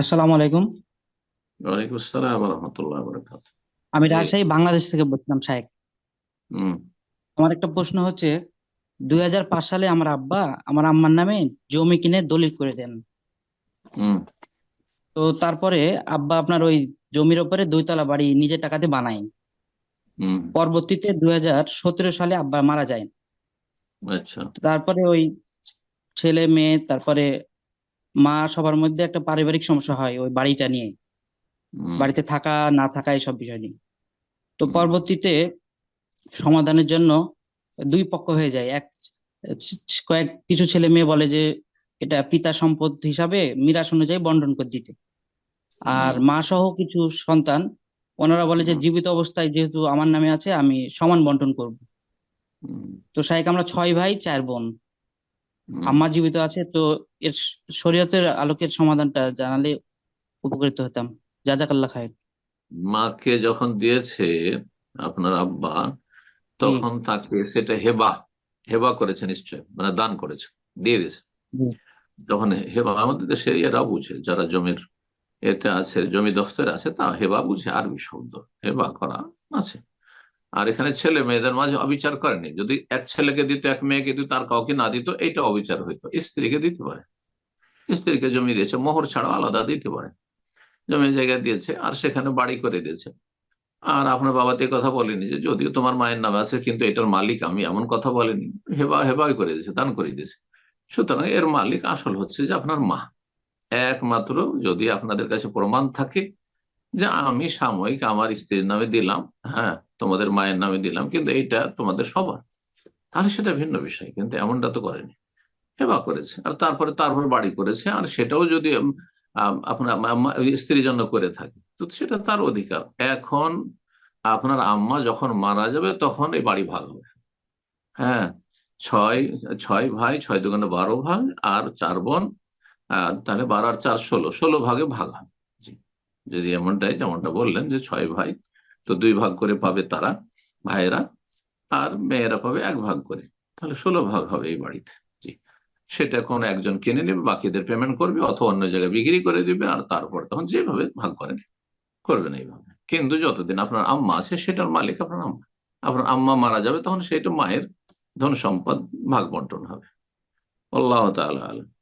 আসসালামু আলাইকুম। ওয়ালাইকুম আসসালাম রহমতুল্লাহ বরকাত আমি রাজশাহী বাংলাদেশ থেকে বলছিলাম শাহেক হুম। আমার একটা প্রশ্ন হচ্ছে দুই সালে আমার আব্বা আমার আম্মার নামে জমি কিনে দলিল করে দেন। হুম। তো তারপরে আব্বা আপনার ওই জমির ওপরে দুইতলা বাড়ি নিজের টাকাতে বানায়। হুম। পরবর্তীতে দুই হাজার সতেরো সালে আব্বা মারা যায়। আচ্ছা। তারপরে ওই ছেলে মেয়ে তারপরে মা সবার মধ্যে একটা পারিবারিক সমস্যা হয় ওই বাড়িটা নিয়ে। বাড়িতে থাকা না থাকা এইসব বিষয় নিয়ে। তো পরবর্তীতে সমাধানের জন্য দুই পক্ষ হয়ে যায়। এক কয়েক কিছু ছেলে মেয়ে বলে যে এটা পিতা সম্পদ হিসাবে মিরাস অনুযায়ী বন্টন করে দিতে। আর মা সহ কিছু সন্তান ওনারা বলে যে জীবিত অবস্থায় যেহেতু আমার নামে আছে আমি সমান বন্টন করব। তো শাহেক আমরা ছয় ভাই চার বোন। আম্মা জীবিত আছে তো এর শরীয়তের আলোকের সমাধানটা জানালে উপকৃত হতাম। জাজাকাল্লাহ খায়ের মাকে যখন দিয়েছে আপনার আব্বা তখন তাকে সেটা হেবা হেবা করেছে নিশ্চয় মানে দান করেছে দিয়ে দিয়েছে। যখন হেবা আমাদের দেশে এরা বুঝে যারা জমির এতে আছে জমি দফতর আছে তা হেবা বুঝে আরবি শব্দ হেবা করা আছে। আর এখানে ছেলে মেয়েদের মাঝে অবিচার করেনি। যদি এক ছেলেকে দিত, এক মেয়েকে দিত, আর কাউকে না দিত এটা অবিচার হইতো। স্ত্রীকে দিতে পারে। স্ত্রীকে জমি দিয়েছে, মোহর ছাড়াও আলাদা দিতে পারে। জমি জায়গা দিয়েছে, আর সেখানে বাড়ি করে দিয়েছে। আর আপনার বাবা তো কথা বলেনি যে, যদিও তোমার মায়ের নামে আছে, কিন্তু এটার মালিক আমি এমন কথা বলেনি। হেবা, হেবাই করে দিয়েছে, দান করে দিয়েছে। সুতরাং এর মালিক আসল হচ্ছে যে আপনার মা। একমাত্র যদি আপনাদের কাছে প্রমাণ থাকে যে আমি সাময়িক আমার স্ত্রীর নামে দিলাম হ্যাঁ তোমাদের মায়ের নামে দিলাম, কিন্তু এইটা তোমাদের সবার। তাহলে সেটা ভিন্ন বিষয়, কিন্তু এমনটা তো করেনি। হেবা করেছে। আর তারপরে তারপর বাড়ি করেছে, আর সেটাও যদি আপনার স্ত্রীর জন্য করে থাকে, তো সেটা তার অধিকার। এখন আপনার আম্মা যখন মারা যাবে, তখন এই বাড়ি ভাগ হবে। হ্যাঁ ছয় ছয় ভাই, ছয় দোকানে বারো ভাগ, আর চার বোন তাহলে বারো আর চার ষোলো। ষোলো ভাগে ভাগ হবে। যদি এমনটাই যেমনটা বললেন যে ছয় ভাই, তো দুই ভাগ করে পাবে তারা, ভাইয়েরা, আর মেয়েরা পাবে এক ভাগ করে। তাহলে ষোলো ভাগ হবে এই বাড়িতে। জি। সেটা কোন একজন কিনে নেবে, বাকিদের পেমেন্ট করবে, অথবা অন্য জায়গায় বিক্রি করে দিবে, আর তারপর তখন যেভাবে ভাগ করেন, করবেন এইভাবে। কিন্তু যতদিন আপনার আম্মা আছে, সেটার মালিক আপনার আম্মা। আপনার আম্মা মারা যাবে, তখন সেটা মায়ের ধন সম্পদ ভাগ বন্টন হবে। আল্লাহ তাআলা আলাম।